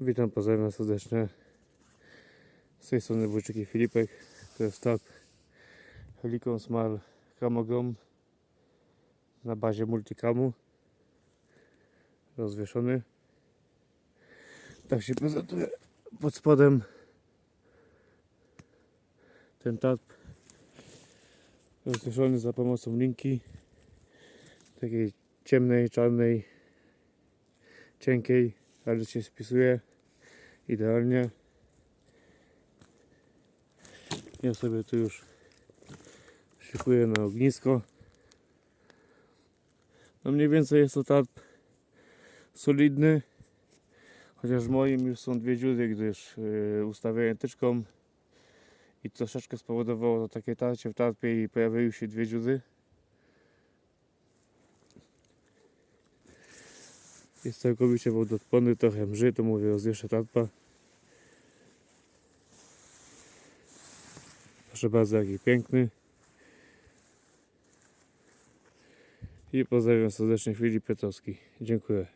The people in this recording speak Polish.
Witam, pozdrawiam serdecznie. Z tej strony Wójczyk Filipek. To jest tak Helicon Smart Camogrom na bazie multicamu. Rozwieszony. Tak się prezentuje pod spodem ten tarp rozwieszony za pomocą linki takiej ciemnej, czarnej, cienkiej, ale się spisuje idealnie. Ja sobie tu już szykuję na ognisko. No mniej więcej jest to tarp solidny, chociaż w moim już są dwie dziury, gdyż yy, ustawiałem tyczką i troszeczkę spowodowało to takie tarcie w tarpie i pojawiły się dwie dziury. Jest całkowicie wodoodporny, trochę mrzy, to mówię rozwieszę tarpa. Proszę bardzo, jaki piękny. I pozdrawiam serdecznie Filip Piotrowski. Dziękuję.